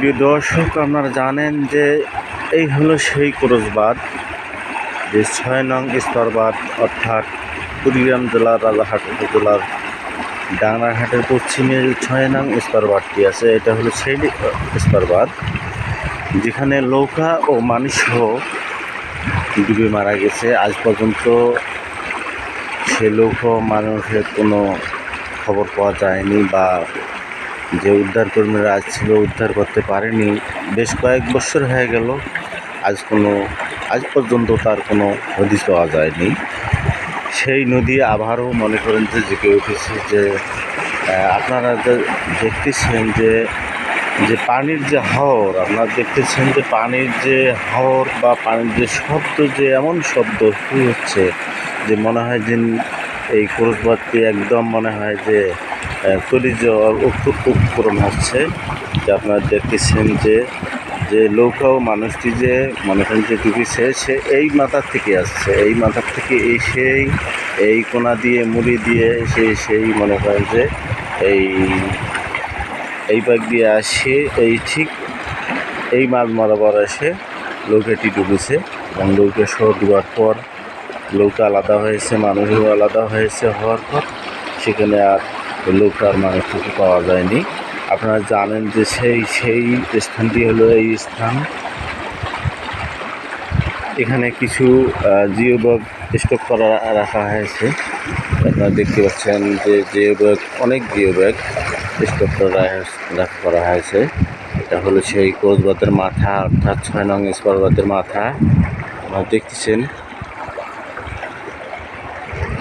প্রিয় দর্শক, আপনারা জানেন যে এই হলো সেই ক্রোশবাদ যে ছয় নং স্তরবাদ, অর্থাৎ কুড়িগ্রাম জেলার রাজারহাট উপজেলার ডাংরাঘাটের পশ্চিমে যে ছয় নং স্তরবাদটি আছে। এটা হলো সেই স্তরবাদ, যেখানে নৌকা ও মানুষও ডুবে মারা গেছে। আজ পর্যন্ত সে লোক মানুষের কোনো খবর পাওয়া যায়নি বা যে উদ্ধার কর্মীরা আজ ছিল, উদ্ধার করতে পারেনি। বেশ কয়েক বছর হয়ে গেল, আজ কোনো, আজ পর্যন্ত তার কোনো হদিস পাওয়া যায়নি। সেই নদী আবারও মনে করেন যে জেগে উঠেছে যে আপনারা দেখতেছেন যে যে পানির যে হাওর আপনারা দেখতেছেন যে পানির যে হাওর বা পানির যে শব্দ, যে এমন শব্দ হচ্ছে যে মনে হয় যে এই ক্রোশবাদটি একদম মনে হয় যে তরিজ উপকরণ হচ্ছে যে আপনারা দেখতেছেন যে যে নৌকা ও মানুষটি যে মনে করেন যে ডুবেছে, সে এই মাথার থেকে আসছে। এই মাথার থেকে এই সেই এই কোনা দিয়ে, মুড়ি দিয়ে সে সেই মনে করেন যে এই এই পাক দিয়ে আসে, এই ঠিক এই মাছ বরাবর এসে নৌকাটি ডুবেছে এবং নৌকা সহ ডুবার পর নৌকা আলাদা হয়েছে, মানুষও আলাদা হয়েছে, হওয়ার পর সেখানে আর নৌকার মানুষটুকু পাওয়া যায়নি। আপনারা জানেন যে সেই সেই স্থানটি হলো এই স্থান। এখানে কিছু জিও ব্যাগ স্টক করা রাখা হয়েছে। আপনারা দেখতে পাচ্ছেন যে জিও ব্যাগ অনেক জিও ব্যাগ স্টক করা রাখা করা হয়েছে। এটা হলো সেই কোচবাতের মাথা, অর্থাৎ ছয় নং স্পরবাতের মাথা। আপনারা দেখতেছেন